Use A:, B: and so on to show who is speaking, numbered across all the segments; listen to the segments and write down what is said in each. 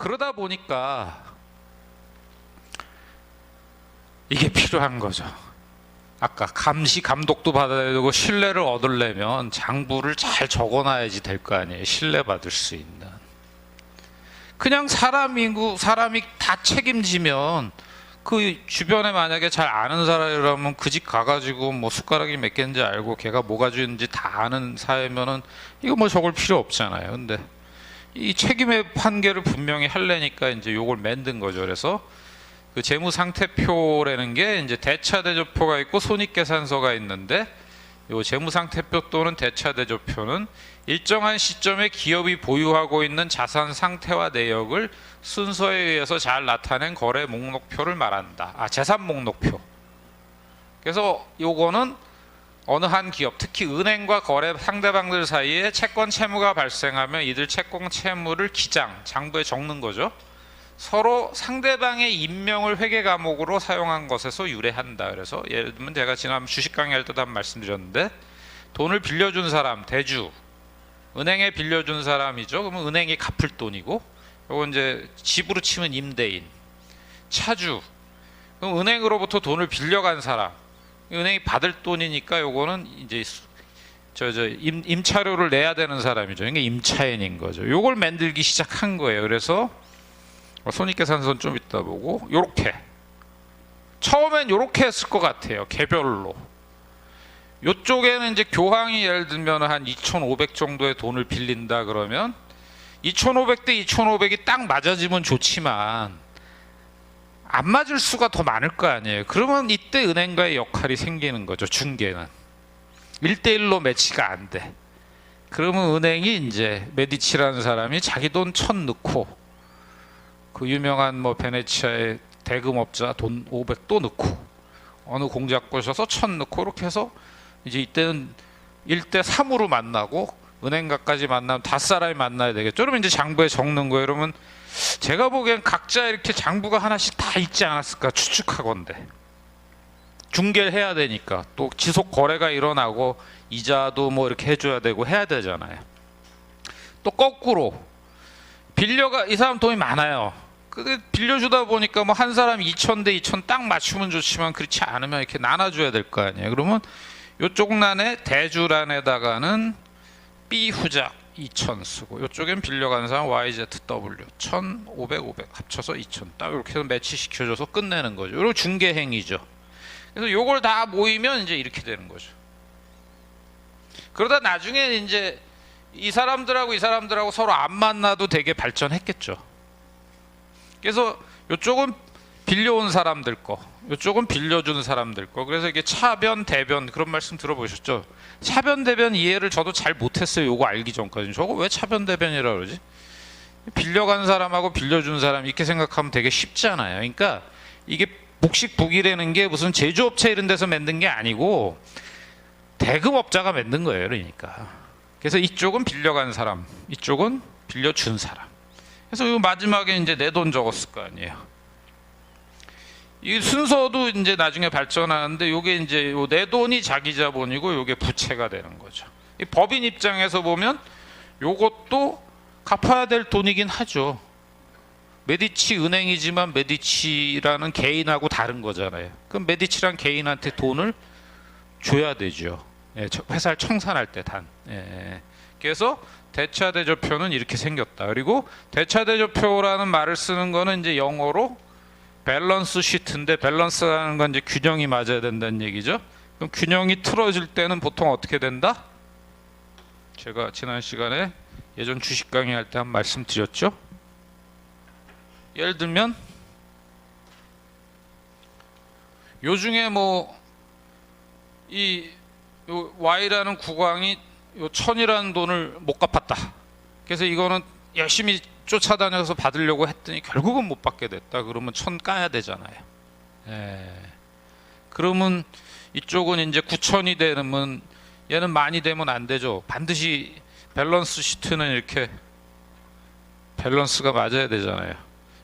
A: 그러다 보니까 이게 필요한 거죠. 아까 감시 감독도 받아야 되고 신뢰를 얻으려면 장부를 잘 적어놔야지 될 거 아니에요. 신뢰 받을 수 있는. 그냥 사람이고 사람이 다 책임지면 그 주변에 만약에 잘 아는 사람이라면 그 집 가가지고 뭐 숟가락이 몇 개인지 알고 걔가 뭐가 주는지 다 아는 사회면은 이거 뭐 적을 필요 없잖아요. 근데 이 책임의 판결을 분명히 할래니까 이제 요걸 만든 거죠. 그래서 그 재무 상태표라는 게 이제 대차 대조표가 있고 손익 계산서가 있는데 요 재무 상태표 또는 대차 대조표는 일정한 시점에 기업이 보유하고 있는 자산 상태와 내역을 순서에 의해서 잘 나타낸 거래 목록표를 말한다. 아, 재산 목록표. 그래서 요거는 어느 한 기업, 특히 은행과 거래 상대방들 사이에 채권 채무가 발생하면 이들 채권 채무를 기장, 장부에 적는 거죠. 서로 상대방의 임명을 회계 과목으로 사용한 것에서 유래한다. 그래서 예를 들면 제가 지난 주식 강의할 때도 한번 말씀드렸는데 돈을 빌려준 사람 대주 은행에 빌려준 사람이죠. 그러면 은행이 갚을 돈이고 요거 이제 집으로 치면 임대인 차주 그럼 은행으로부터 돈을 빌려간 사람 은행이 받을 돈이니까 요거는 이제 저저 임차료를 내야 되는 사람이죠. 이게 임차인인 거죠. 요걸 만들기 시작한 거예요. 그래서 손익계산서는 좀 이따 보고 요렇게 처음엔 요렇게 했을 것 같아요. 개별로. 요쪽에는 이제 교황이 예를 들면 한 2,500 정도의 돈을 빌린다 그러면 2,500 대 2,500이 딱 맞아지면 좋지만 안 맞을 수가 더 많을 거 아니에요. 그러면 이때 은행과의 역할이 생기는 거죠. 중개는 1대1로 매치가 안 돼. 그러면 은행이 이제 메디치라는 사람이 자기 돈 천 넣고 그 유명한 뭐 베네치아의 대금업자 돈 500 또 넣고 어느 공작 보셔서 천 넣고 이렇게 해서 이제 이때는 1대 3으로 만나고 은행가까지 만나면 다섯 사람이 만나야 되겠죠. 그러면 이제 장부에 적는 거예요. 그러면 제가 보기엔 각자 이렇게 장부가 하나씩 다 있지 않았을까 추측하건데 중개를 해야 되니까 또 지속 거래가 일어나고 이자도 뭐 이렇게 해줘야 되고 해야 되잖아요. 또 거꾸로 빌려가 이 사람 돈이 많아요. 그 빌려주다 보니까 뭐 한 사람 2천 대 2천 딱 맞추면 좋지만 그렇지 않으면 이렇게 나눠줘야 될 거 아니에요. 그러면 요쪽 란에 대주란에다가는 B 후작 2천 쓰고 요쪽엔 빌려간 사람 YZW 1,000, 500, 500 합쳐서 2천 딱 이렇게 해서 매치 시켜줘서 끝내는 거죠. 이거 중개 행위죠. 그래서 요걸 다 모이면 이제 이렇게 되는 거죠. 그러다 나중에 이제 이 사람들하고 이 사람들하고 서로 안 만나도 되게 발전했겠죠. 그래서 요쪽은 빌려온 사람들 거, 요쪽은 빌려준 사람들 거. 그래서 이게 차변 대변 그런 말씀 들어보셨죠? 차변 대변 이해를 저도 잘 못했어요. 요거 알기 전까지. 저거 왜 차변 대변이라 그러지? 빌려간 사람하고 빌려준 사람 이렇게 생각하면 되게 쉽잖아요. 그러니까 이게 복식 북이라는 게 무슨 제조업체 이런 데서 만든 게 아니고 대금업자가 만든 거예요. 그러니까. 그래서 이쪽은 빌려간 사람, 이쪽은 빌려준 사람. 그래서 이 마지막에 이제 내 돈 적었을 거 아니에요. 이 순서도 이제 나중에 발전하는데 요게 이제 요 내 돈이 자기 자본이고 요게 부채가 되는 거죠. 이 법인 입장에서 보면 요것도 갚아야 될 돈이긴 하죠. 메디치 은행이지만 메디치라는 개인하고 다른 거잖아요. 그럼 메디치란 개인한테 돈을 줘야 되죠. 예, 회사를 청산할 때 단. 예. 그래서 대차 대조표는 이렇게 생겼다. 그리고 대차 대조표라는 말을 쓰는 거는 이제 영어로 밸런스 시트인데 밸런스라는 건 이제 균형이 맞아야 된다는 얘기죠. 그럼 균형이 틀어질 때는 보통 어떻게 된다? 제가 지난 시간에 예전 주식 강의할 때 한 말씀 드렸죠. 예를 들면 요 중에 뭐이 Y라는 국왕이 요 천이라는 돈을 못 갚았다. 그래서 이거는 열심히 쫓아다녀서 받으려고 했더니 결국은 못 받게 됐다. 그러면 천 까야 되잖아요. 예. 그러면 이쪽은 이제 9천이 되면 얘는 많이 되면 안 되죠. 반드시 밸런스 시트는 이렇게 밸런스가 맞아야 되잖아요.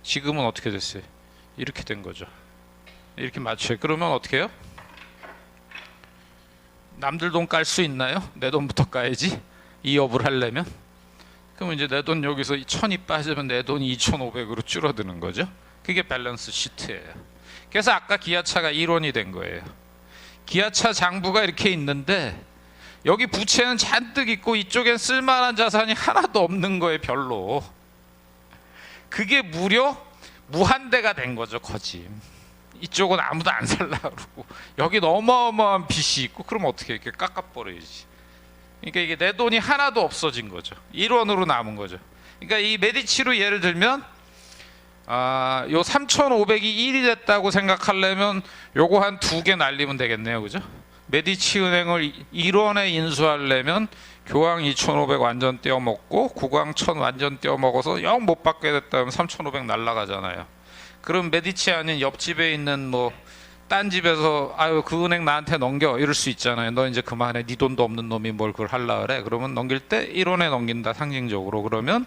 A: 지금은 어떻게 됐어요? 이렇게 된 거죠. 이렇게 맞춰요. 그러면 어떻게 해요? 남들 돈 깔 수 있나요? 내 돈부터 까야지. 이업을 하려면 그럼 이제 내 돈 여기서 1000이 빠지면 내 돈이 2500으로 줄어드는 거죠. 그게 밸런스 시트예요. 그래서 아까 기아차가 1원이 된 거예요. 기아차 장부가 이렇게 있는데 여기 부채는 잔뜩 있고 이쪽엔 쓸만한 자산이 하나도 없는 거예요, 별로. 그게 무려 무한대가 된 거죠, 거짐. 이쪽은 아무도 안 살라 그러고 여기 어마어마한 빚이 있고 그럼 어떻게 이렇게 깎아버려야지. 그러니까 이게 내 돈이 하나도 없어진 거죠. 1원으로 남은 거죠. 그러니까 이 메디치로 예를 들면 아, 요 3,500이 1이 됐다고 생각하려면 요거 한 두 개 날리면 되겠네요. 그죠? 메디치 은행을 1원에 인수하려면 교황 2,500 완전 떼어먹고 국왕 1,000 완전 떼어먹어서 영 못 받게 됐다면 3,500 날라가잖아요. 그럼 메디치 아닌 옆집에 있는 뭐 딴 집에서 아유 그 은행 나한테 넘겨 이럴 수 있잖아요. 너 이제 그만해. 네 돈도 없는 놈이 뭘 그걸 할라 그래. 그러면 넘길 때 1원에 넘긴다 상징적으로 그러면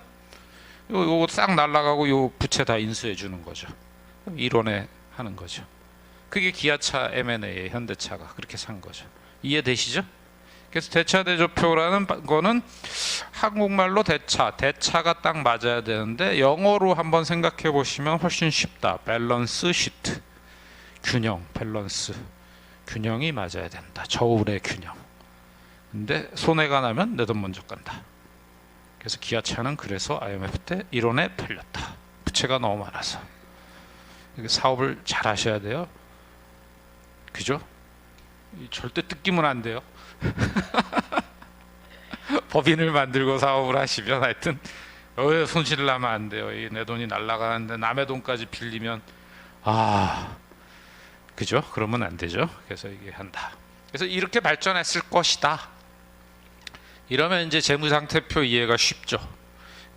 A: 요 요거 싹 날라가고 요 부채 다 인수해 주는 거죠. 1원에 하는 거죠. 그게 기아차 M&A 현대차가 그렇게 산 거죠. 이해되시죠? 그래서 대차 대조표라는 바- 거는 한국말로 대차, 대차가 딱 맞아야 되는데 영어로 한번 생각해 보시면 훨씬 쉽다. 밸런스 시트. 균형, 밸런스. 균형이 맞아야 된다. 저울의 균형. 근데 손해가 나면 내 돈 먼저 간다. 그래서 기아차는 그래서 IMF 때 1원에 팔렸다. 부채가 너무 많아서. 사업을 잘 하셔야 돼요. 그죠? 이 절대 뜯기면 안 돼요. 법인을 만들고 사업을 하시면 하여튼 어, 손실을 나면 안 돼요. 이내 돈이 날라가는데 남의 돈까지 빌리면 아 그죠? 그러면 안 되죠. 그래서 이게 한다. 그래서 이렇게 발전했을 것이다. 이러면 이제 재무상태표 이해가 쉽죠.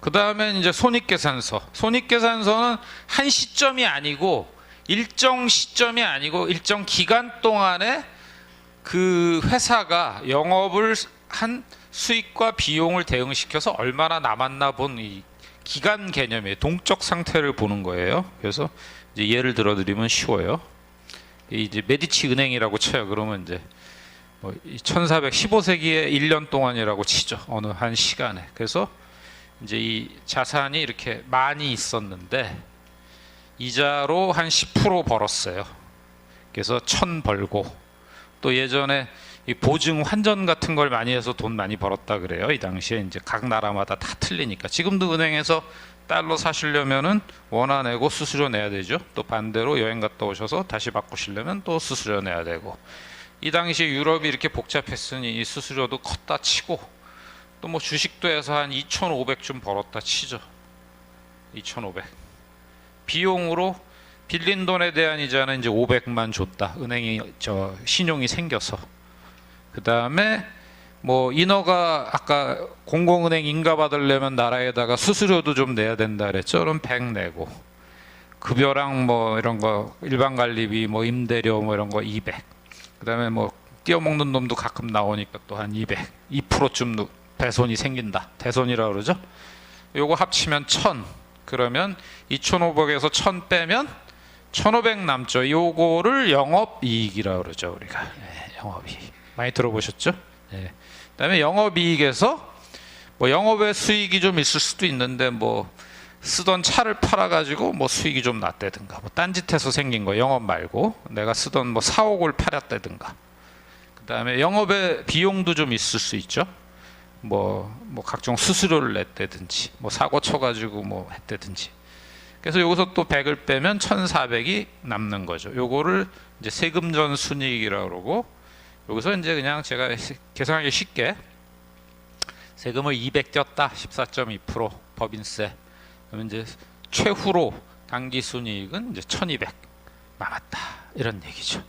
A: 그 다음에 이제 손익계산서. 손익계산서는 한 시점이 아니고 일정 시점이 아니고 일정 기간 동안에 그 회사가 영업을 한 수익과 비용을 대응시켜서 얼마나 남았나 본 이 기간 개념의 동적 상태를 보는 거예요. 그래서 이제 예를 들어 드리면 쉬워요. 이 이제 메디치 은행이라고 쳐요. 그러면 이제 뭐 1415세기에 1년 동안이라고 치죠. 어느 한 시간에. 그래서 이제 이 자산이 이렇게 많이 있었는데 이자로 한 10% 벌었어요. 그래서 천 벌고 또 예전에 이 보증 환전 같은 걸 많이 해서 돈 많이 벌었다 그래요. 이 당시에 이제 각 나라마다 다 틀리니까 지금도 은행에서 달러 사시려면은 원화 내고 수수료 내야 되죠. 또 반대로 여행 갔다 오셔서 다시 바꾸시려면 또 수수료 내야 되고 이 당시 유럽이 이렇게 복잡했으니 이 수수료도 컸다 치고 또 뭐 주식도 해서 한 2,500쯤 벌었다 치죠. 2,500 비용으로 빌린 돈에 대한 이자는 이제 500만 줬다. 은행이 저 신용이 생겨서 그 다음에 뭐 인허가 아까 공공은행 인가 받으려면 나라에다가 수수료도 좀 내야 된다 그랬죠. 그럼 100 내고 급여랑 뭐 이런 거 일반 관리비 뭐 임대료 뭐 이런 거 200. 그다음에 뭐 띄어먹는 놈도 가끔 나오니까 또 한 200. 2%쯤 배손이 생긴다. 대손이라 그러죠. 요거 합치면 1000. 그러면 2,500에서 1000 빼면 1,500 남죠. 요거를 영업 이익이라 그러죠, 우리가. 네, 영업 이익. 많이 들어보셨죠? 네. 그다음에 영업 이익에서 뭐 영업의 수익이 좀 있을 수도 있는데 뭐 쓰던 차를 팔아 가지고 뭐 수익이 좀 났다든가 뭐 딴짓해서 생긴 거 영업 말고 내가 쓰던 뭐 사옥을 팔았다든가. 그 다음에 영업의 비용도 좀 있을 수 있죠. 뭐, 뭐 각종 수수료를 냈다든지 뭐 사고 쳐가지고 뭐 했다든지. 그래서 여기서 또 100을 빼면 1400이 남는 거죠. 요거를 이제 세금 전 순이익이라고 그러고 여기서 이제 그냥 제가 계산하기 쉽게 세금을 200 떼었다 14.2% 법인세. 그러면 이제 최후로 당기 순이익은 이제 1200 남았다. 이런 얘기죠.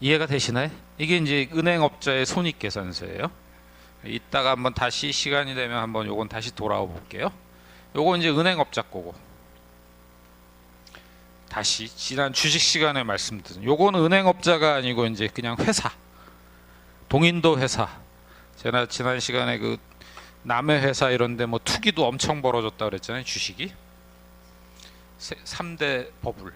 A: 이해가 되시나요? 이게 이제 은행업자의 손익계산서예요. 이따가 한번 다시 시간이 되면 한번 요건 다시 돌아와 볼게요. 요건 이제 은행업자 거고 다시 지난 주식 시간에 말씀드린 요거는 은행업자가 아니고 이제 그냥 회사 동인도 회사. 제가 지난 시간에 그 남의 회사 이런데 뭐 투기도 엄청 벌어졌다 그랬잖아요 주식이. 3대 버블.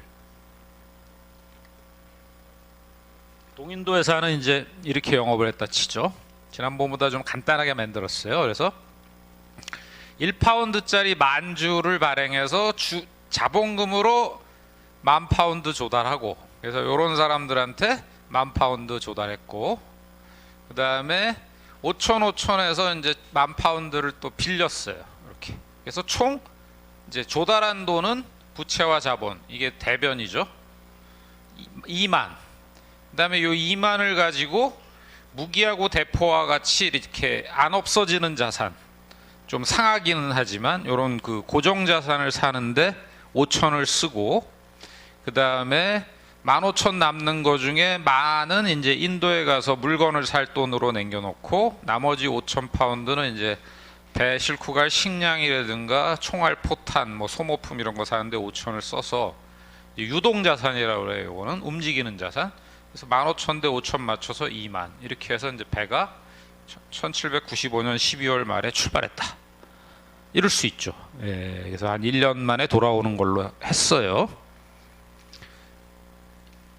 A: 동인도 회사는 이제 이렇게 영업을 했다 치죠. 지난번보다 좀 간단하게 만들었어요. 그래서 1파운드짜리 만 주를 발행해서 주 자본금으로 만 파운드 조달하고 그래서 이런 사람들한테 만 파운드 조달했고 그 다음에 5천 5천에서 이제 만 파운드를 또 빌렸어요. 이렇게 그래서 총 이제 조달한 돈은 부채와 자본 이게 대변이죠. 2만. 그 다음에 요 2만을 가지고 무기하고 대포와 같이 이렇게 안 없어지는 자산 좀 상하기는 하지만 요런 그 고정 자산을 사는데 5천을 쓰고 그 다음에 15,000 남는 거 중에 만은 이제 인도에 가서 물건을 살 돈으로 남겨 놓고 나머지 5,000 파운드는 이제 배 싣고 갈 식량이라든가 총알 포탄 뭐 소모품 이런 거 사는데 5천을 써서 유동 자산이라고 그래요. 이거는 움직이는 자산. 그래서 15,000 대 5천 맞춰서 2만 이렇게 해서 이제 배가 1795년 12월 말에 출발했다. 이럴 수 있죠. 예, 그래서 한 1년 만에 돌아오는 걸로 했어요.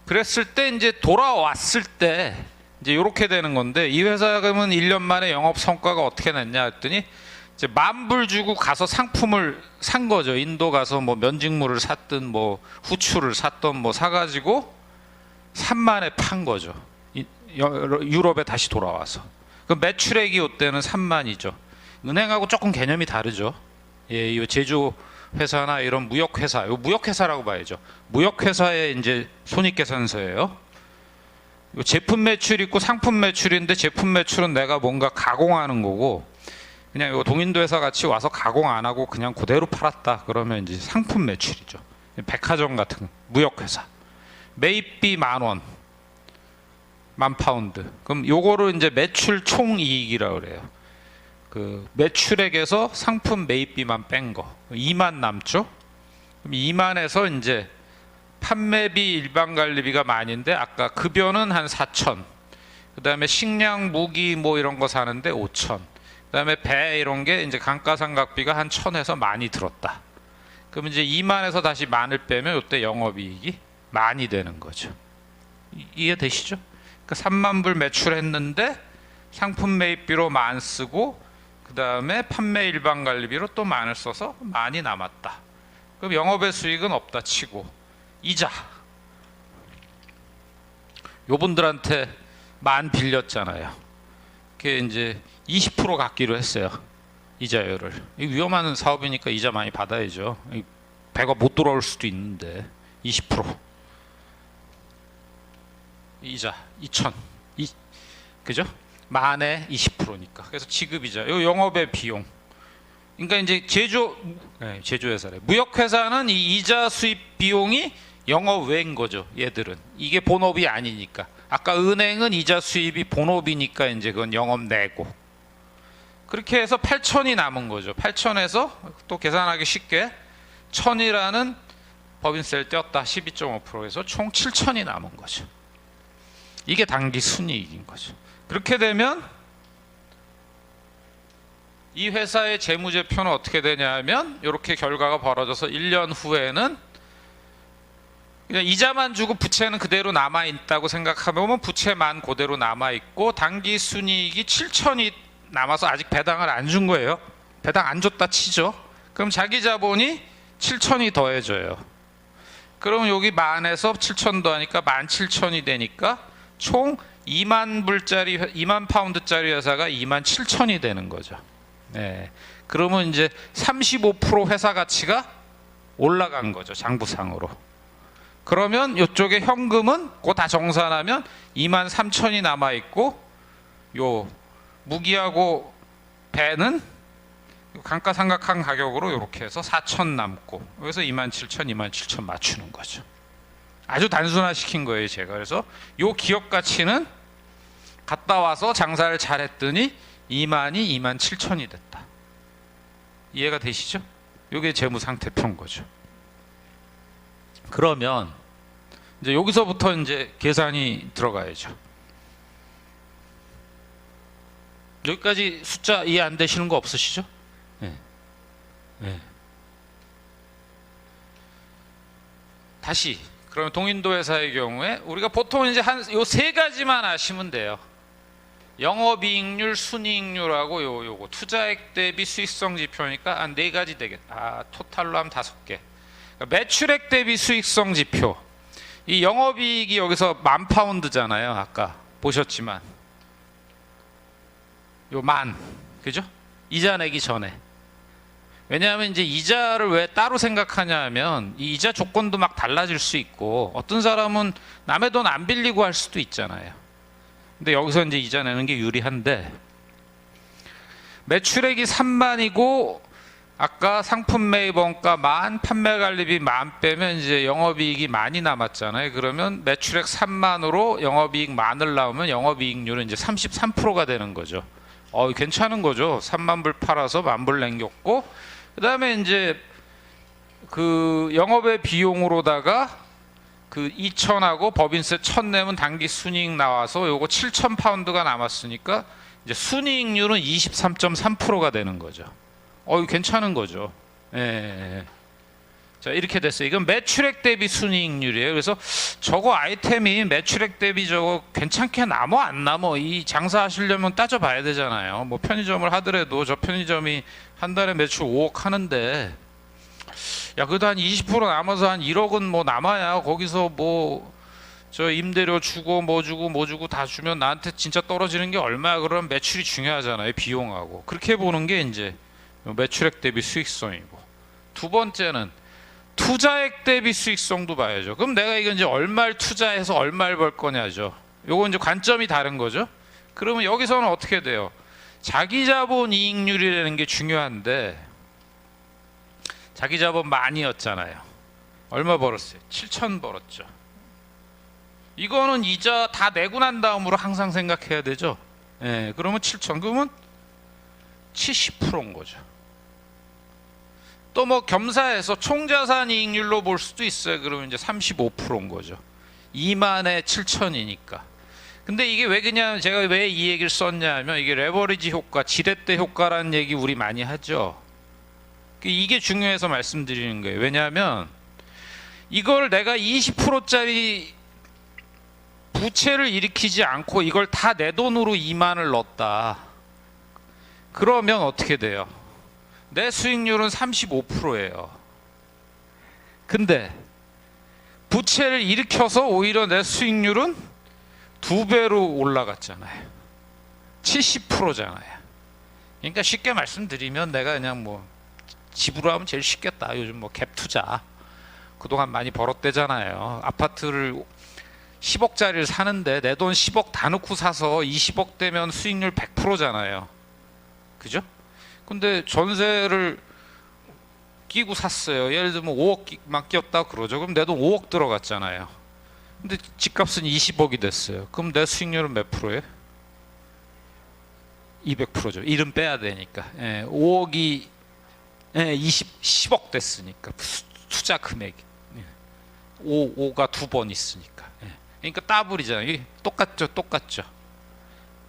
A: 그랬을 때 이제 돌아왔을 때 이제 이렇게 되는 건데 이 회사 그러면 1년 만에 영업 성과가 어떻게 났냐 했더니 이제 만불 주고 가서 상품을 산 거죠. 인도 가서 뭐 면직물을 샀든 뭐 후추를 샀던 뭐 사가지고 3만에 판 거죠. 유럽에 다시 돌아와서. 그 매출액이 이때는 3만이죠. 은행하고 조금 개념이 다르죠. 예, 이 제조 회사나 이런 무역 회사, 요 무역 회사라고 봐야죠. 무역 회사의 이제 손익 계산서예요. 요 제품 매출 있고 상품 매출인데 제품 매출은 내가 뭔가 가공하는 거고 그냥 요 동인도 회사 같이 와서 가공 안 하고 그냥 그대로 팔았다 그러면 이제 상품 매출이죠. 백화점 같은 무역 회사. 매입비 만 원, 만 파운드. 그럼 요거를 이제 매출 총 이익이라고 그래요. 그 매출액에서 상품 매입비만 뺀 거. 2만 남죠? 그럼 2만에서 이제 판매비 일반 관리비가 만인데 아까 급여는 한 4천. 그다음에 식량, 무기 뭐 이런 거 사는데 5천. 그다음에 배 이런 게 이제 감가상각비가 한 천에서 많이 들었다. 그럼 이제 2만에서 다시 만을 빼면 이때 영업이익이 만이 되는 거죠. 이- 이해되시죠? 그러니까 3만 불 매출했는데 상품 매입비로 만 쓰고 그 다음에 판매 일반 관리비로 또 만을 써서 만이 남았다. 그럼 영업의 수익은 없다 치고 이자 요분들한테 만 빌렸잖아요. 그게 이제 20% 갚기로 했어요. 이자율을. 이 위험한 사업이니까 이자 많이 받아야죠. 이 배가 못 돌아올 수도 있는데 20% 이자 2천 이 그죠? 만에 20%니까. 그래서 지급이자. 요 영업의 비용. 그러니까 이제 제조 네, 제조 회사래. 무역 회사는 이 이자 수입 비용이 영업 외인 거죠. 얘들은 이게 본업이 아니니까. 아까 은행은 이자 수입이 본업이니까 이제 그건 영업 내고. 그렇게 해서 8천이 남은 거죠. 8천에서 또 계산하기 쉽게 1000이라는 법인세를 떼었다. 12.5%에서 총 7천이 남은 거죠. 이게 단기 순이익인 거죠. 그렇게 되면 이 회사의 재무제표는 어떻게 되냐 하면 이렇게 결과가 벌어져서 1년 후에는 그냥 이자만 주고 부채는 그대로 남아 있다고 생각하면 부채만 그대로 남아 있고 단기 순이익이 7천이 남아서 아직 배당을 안 준 거예요. 배당 안 줬다 치죠. 그럼 자기 자본이 7천이 더해져요. 그럼 여기 만에서 7천 더하니까 만 7천이 되니까 총 2만 불짜리 2만 파운드짜리 회사가 2만 7천이 되는 거죠. 네. 그러면 이제 35% 회사 가치가 올라간 거죠. 장부상으로. 그러면 이쪽에 현금은 그거 다 정산하면 2만 3천이 남아 있고 요 무기하고 배는 감가상각한 가격으로 이렇게 해서 4천 남고 여기서 2만 7천, 2만 7천 맞추는 거죠. 아주 단순화 시킨 거예요, 제가. 그래서 요 기업 가치는 갔다 와서 장사를 잘했더니 2만이 2만 7천이 됐다. 이해가 되시죠? 이게 재무 상태표인 거죠. 그러면 이제 여기서부터 이제 계산이 들어가야죠. 여기까지 숫자 이해 안 되시는 거 없으시죠? 네. 네. 다시 그러면 동인도 회사의 경우에 우리가 보통 이제 한 요 세 가지만 아시면 돼요. 영업이익률, 순이익률하고 요 요거 투자액 대비 수익성 지표니까 한 네 가지 되겠다. 아, 토탈로 하면 다섯 개. 그러니까 매출액 대비 수익성 지표. 이 영업이익이 여기서 만 파운드잖아요. 아까 보셨지만 요 만, 그죠? 이자 내기 전에. 왜냐하면 이제 이자를 왜 따로 생각하냐 하면 이 이자 조건도 막 달라질 수 있고 어떤 사람은 남의 돈 안 빌리고 할 수도 있잖아요. 근데 여기서 이제 이자 내는 게 유리한데 매출액이 3만이고 아까 상품 매입원가 만, 판매 관리비 만 빼면 이제 영업이익이 많이 남았잖아요. 그러면 매출액 3만으로 영업이익 만을 나오면 영업이익률은 이제 33%가 되는 거죠. 어, 괜찮은 거죠. 3만 불 팔아서 만 불 남겼고 그다음에 이제 그 영업의 비용으로다가 그 2천하고 법인세 1천 내면 단기 순이익 나와서 요거 7천 파운드가 남았으니까 이제 순이익률은 23.3%가 되는 거죠. 어, 이거 괜찮은 거죠. 예, 예. 예. 자, 이렇게 됐어요. 이건 매출액 대비 순이익률이에요. 그래서 저거 아이템이 매출액 대비 저거 괜찮게 남어 안 남어 이 장사하시려면 따져봐야 되잖아요. 뭐 편의점을 하더라도 저 편의점이 한 달에 매출 5억 하는데 야 그래도 한 20% 남아서 한 1억은 뭐 남아야 거기서 뭐 저 임대료 주고 뭐 주고 뭐 주고 다 주면 나한테 진짜 떨어지는 게 얼마야? 그럼 매출이 중요하잖아요 비용하고. 그렇게 보는 게 이제 매출액 대비 수익성이고. 두 번째는 투자액 대비 수익성도 봐야죠. 그럼 내가 이거 이제 얼마를 투자해서 얼마를 벌 거냐죠. 요거 이제 관점이 다른 거죠. 그러면 여기서는 어떻게 돼요? 자기 자본 이익률이라는 게 중요한데 자기 자본 많이였잖아요. 얼마 벌었어요? 7천 벌었죠. 이거는 이자 다 내고 난 다음으로 항상 생각해야 되죠. 예, 그러면 7천 그러면 70%인 거죠. 또 뭐 겸사해서 총자산 이익률로 볼 수도 있어요. 그러면 이제 35%인 거죠. 2만에 7천이니까. 근데 이게 왜 그냥 제가 왜 이 얘기를 썼냐면 이게 레버리지 효과, 지렛대 효과라는 얘기 우리 많이 하죠. 이게 중요해서 말씀드리는 거예요. 왜냐하면 이걸 내가 20%짜리 부채를 일으키지 않고 이걸 다 내 돈으로 2만을 넣었다. 그러면 어떻게 돼요? 내 수익률은 35%예요. 근데 부채를 일으켜서 오히려 내 수익률은 두 배로 올라갔잖아요. 70%잖아요. 그러니까 쉽게 말씀드리면 내가 그냥 뭐 집으로 하면 제일 쉽겠다. 요즘 뭐 갭 투자 그동안 많이 벌었대잖아요. 아파트를 10억짜리를 사는데 내 돈 10억 다 넣고 사서 20억 되면 수익률 100%잖아요. 그죠? 근데 전세를 끼고 샀어요. 예를 들면 5억만 끼었다 그러죠. 그럼 내 돈 5억 들어갔잖아요. 근데 집값은 20억이 됐어요. 그럼 내 수익률은 몇 프로예요? 200%죠. 이름 빼야 되니까. 예, 5억이 예, 20, 10억 됐으니까. 투자 금액. 5, 5가 두 번 있으니까. 예. 그러니까 따블이잖아요. 똑같죠 똑같죠.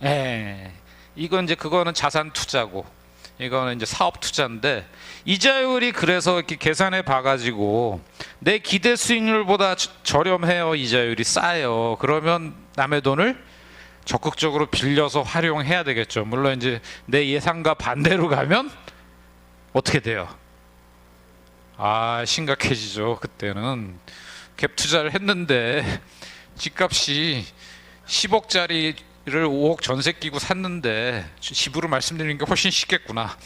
A: 예. 이건 이제 그거는 자산 투자고. 이거는 이제 사업 투자인데 이자율이 그래서 이렇게 계산해 봐가지고 내 기대 수익률보다 저- 저렴해요 이자율이 싸요. 그러면 남의 돈을 적극적으로 빌려서 활용해야 되겠죠. 물론 이제 내 예상과 반대로 가면 어떻게 돼요? 아 심각해지죠. 그때는 갭 투자를 했는데 집값이 10억짜리를 5억 전세 끼고 샀는데 집으로 말씀드리는 게 훨씬 쉽겠구나.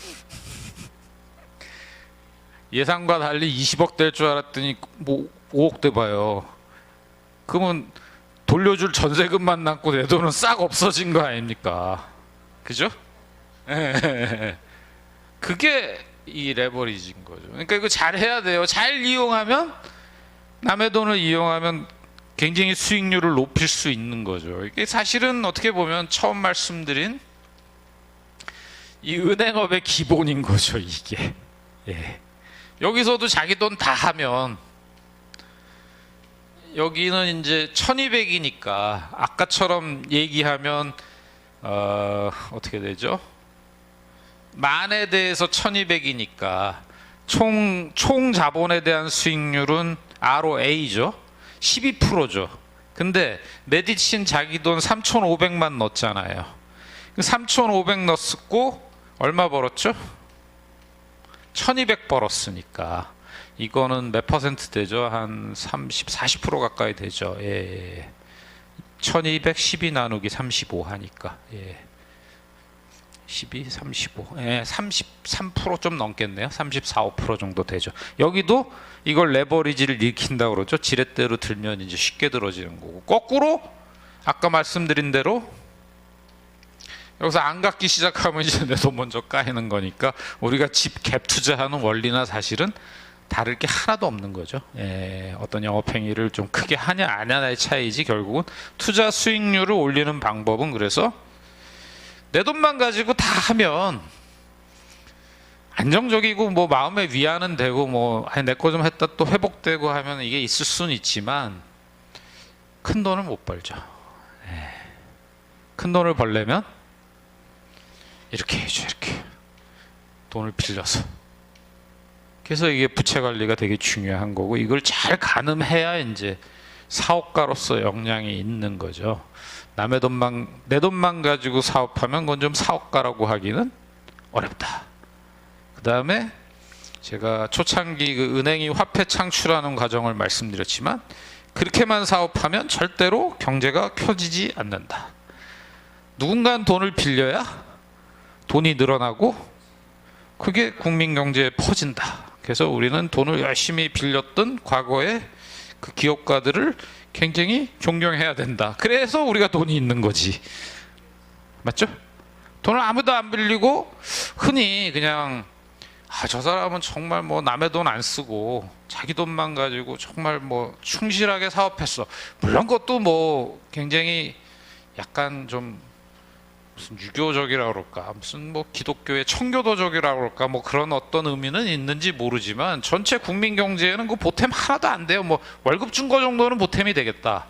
A: 예상과 달리 20억 될 줄 알았더니 뭐 5억 돼 봐요. 그러면 돌려줄 전세금만 남고 내 돈은 싹 없어진 거 아닙니까? 그죠? 예. 그게 이 레버리지인 거죠. 그러니까 이거 잘 해야 돼요. 잘 이용하면 남의 돈을 이용하면 굉장히 수익률을 높일 수 있는 거죠. 이게 사실은 어떻게 보면 처음 말씀드린 이 은행업의 기본인 거죠. 이게 예. 여기서도 자기 돈 다 하면 여기는 이제 1200이니까 아까처럼 얘기하면 어, 어떻게 되죠? 만에 대해서 1200이니까 총, 총 자본에 대한 수익률은 ROA죠. 12%죠. 근데 메디친 자기 돈 3,500만 넣었잖아요. 3,500 넣었고 얼마 벌었죠? 1,200 벌었으니까 이거는 몇 퍼센트 되죠? 한 30, 40% 가까이 되죠. 예. 1212 나누기 35 하니까 예. 12, 35, 예, 33%좀 넘겠네요. 34, 5% 정도 되죠. 여기도 이걸 레버리지를 일으킨다고 그러죠. 지렛대로 들면 이제 쉽게 들어지는 거고. 거꾸로 아까 말씀드린 대로 여기서 안 갚기 시작하면 이제 내 돈 먼저 까이는 거니까 우리가 집 갭 투자하는 원리나 사실은 다를 게 하나도 없는 거죠. 예, 어떤 영업행위를 좀 크게 하냐 안 하냐의 차이지 결국은 투자 수익률을 올리는 방법은 그래서 내 돈만 가지고 다 하면 안정적이고 뭐 마음의 위안은 되고 뭐 내 거 좀 했다 또 회복되고 하면 이게 있을 수는 있지만 큰 돈을 못 벌죠. 예. 큰 돈을 벌려면 이렇게 해줘 이렇게 돈을 빌려서 그래서 이게 부채 관리가 되게 중요한 거고 이걸 잘 가늠해야 이제 사업가로서 역량이 있는 거죠. 남의 돈만 내 돈만 가지고 사업하면 그건 좀 사업가라고 하기는 어렵다. 그 다음에 제가 초창기 그 은행이 화폐 창출하는 과정을 말씀드렸지만 그렇게만 사업하면 절대로 경제가 켜지지 않는다. 누군가 돈을 빌려야 돈이 늘어나고 그게 국민 경제에 퍼진다. 그래서 우리는 돈을 열심히 빌렸던 과거의 그 기업가들을 굉장히 존경해야 된다. 그래서 우리가 돈이 있는 거지. 맞죠? 돈을 아무도 안 빌리고 흔히 그냥 아, 저 사람은 정말 뭐 남의 돈 안 쓰고 자기 돈만 가지고 정말 뭐 충실하게 사업했어. 물론 그것도 뭐 굉장히 약간 좀 무슨 유교적이라 그럴까? 무슨 뭐 기독교의 청교도적이라 그럴까? 뭐 그런 어떤 의미는 있는지 모르지만 전체 국민 경제에는 그 보탬 하나도 안 돼요. 뭐 월급 준 거 정도는 보탬이 되겠다